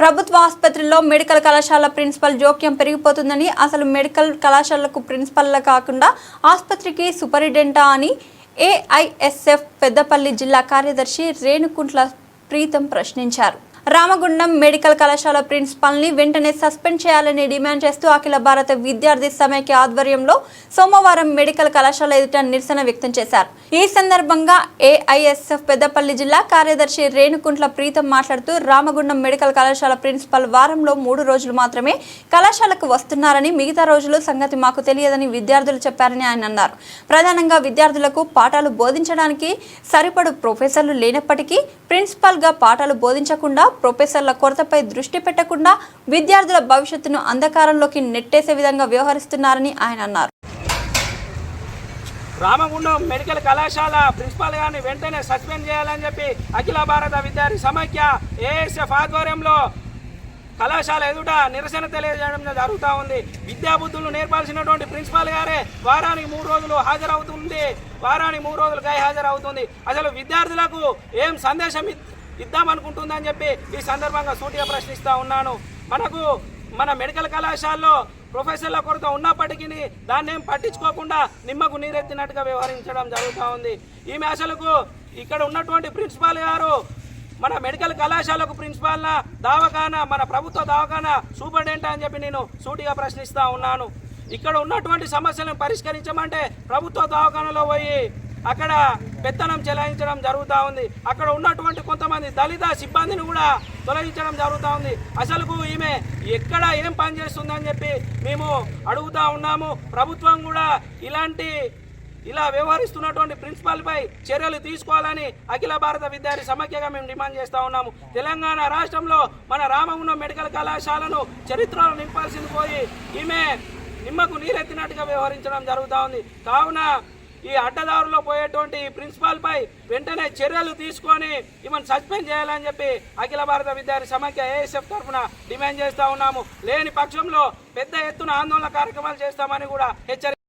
ప్రభుత్వ ఆసుపత్రుల్లో మెడికల్ కళాశాల ప్రిన్సిపల్ జోక్యం పెరిగిపోతుందని అసలు మెడికల్ కళాశాలకు ప్రిన్సిపల్ కాకుండా ఆసుపత్రికి సూపరింటెండా అని ఏఐఎస్ఎఫ్ పెద్దపల్లి జిల్లా కార్యదర్శి రేణుకుంట్ల ప్రీతం ప్రశ్నించారు. రామగుండం మెడికల్ కళాశాల ప్రిన్సిపాల్ని వెంటనే సస్పెండ్ చేయాలని డిమాండ్ చేస్తూ అఖిల భారత విద్యార్థి సమైక్య ఆధ్వర్యంలో సోమవారం మెడికల్ కళాశాల ఎదుట నిరసన వ్యక్తం చేశారు. ఈ సందర్భంగా ఏఐఎస్ఎఫ్ పెద్దపల్లి జిల్లా కార్యదర్శి రేణుకుంట్ల ప్రీతం మాట్లాడుతూ రామగుండం మెడికల్ కళాశాల ప్రిన్సిపల్ వారంలో మూడు రోజులు మాత్రమే కళాశాలకు వస్తున్నారని మిగతా రోజులు సంగతి మాకు తెలియదని విద్యార్థులు చెప్పారని ఆయన అన్నారు. ప్రధానంగా విద్యార్థులకు పాఠాలు బోధించడానికి సరిపడు ప్రొఫెసర్లు లేనప్పటికీ ప్రిన్సిపాల్గా పాఠాలు బోధించకుండా ప్రొఫెసర్ల కొరతపై దృష్టి పెట్టకుండా విద్యార్థుల భవిష్యత్తును అంధకారంలోకి నెట్టేసే విధంగా వ్యవహరిస్తున్నారని ఆయన అన్నారు. రామగుండం మెడికల్ కళాశాల ప్రిన్సిపాల్ గారిని వెంటనే సస్పెండ్ చేయాలని చెప్పి అఖిల భారత విద్యార్థి సమైక్య ఏఎస్ఎఫ్ ఆధ్వర్యంలో కళాశాల ఎదుట నిరసన తెలియజేయడం జరుగుతూ ఉంది. విద్యాబుద్ధులు నేర్పాల్సినటువంటి ప్రిన్సిపాల్ గారే వారానికి మూడు రోజులు హాజరవుతుంది. వారానికి మూడు రోజులు గై హాజరవుతుంది. అసలు విద్యార్థులకు ఏం సందేశం ఇద్దామనుకుంటుందని చెప్పి ఈ సందర్భంగా సూటిగా ప్రశ్నిస్తూ ఉన్నాను. మనకు మన మెడికల్ కళాశాలలో ప్రొఫెసర్ల కొరత ఉన్నప్పటికీ దాన్ని ఏం పట్టించుకోకుండా నిమ్మకు నీరెత్తినట్టుగా వ్యవహరించడం జరుగుతూ ఉంది. ఈ మేషలకు ఇక్కడ ఉన్నటువంటి ప్రిన్సిపాల్ గారు మన మెడికల్ కళాశాలకు ప్రిన్సిపాల్న దావఖానా మన ప్రభుత్వ దావఖానా సూపరింటెండెంట్ అని చెప్పి నేను సూటిగా ప్రశ్నిస్తూ ఉన్నాను. ఇక్కడ ఉన్నటువంటి సమస్యలను పరిష్కరించమంటే ప్రభుత్వ దవాఖానలో పోయి అక్కడ పెత్తనం చెలాయించడం జరుగుతూ ఉంది. అక్కడ ఉన్నటువంటి కొంతమంది దళిత సిబ్బందిని కూడా తొలగించడం జరుగుతూ ఉంది. అసలుకు ఈమె ఎక్కడ ఏం పని చేస్తుందని చెప్పి మేము అడుగుతా ఉన్నాము. ప్రభుత్వం కూడా ఇలాంటి ఇలా వ్యవహరిస్తున్నటువంటి ప్రిన్సిపాల్పై చర్యలు తీసుకోవాలని అఖిల భారత విద్యార్థి సమైక్యగా మేము డిమాండ్ చేస్తూ ఉన్నాము. తెలంగాణ రాష్ట్రంలో మన రామగుండం మెడికల్ కళాశాలను చరిత్రలో నింపాల్సింది పోయి ఈమె నిమ్మకు నీరెత్తినట్టుగా వ్యవహరించడం జరుగుతూ ఉంది. కావున ఈ అడ్డదారులో పోయేటువంటి ప్రిన్సిపాల్ పై వెంటనే చర్యలు తీసుకొని ఈమెను సస్పెండ్ చేయాలని చెప్పి అఖిల భారత విద్యార్థి సమాఖ్య ఏఎస్ఎఫ్ తరఫున డిమాండ్ చేస్తా ఉన్నాము. లేని పక్షంలో పెద్ద ఎత్తున ఆందోళన కార్యక్రమాలు చేస్తామని కూడా హెచ్చరి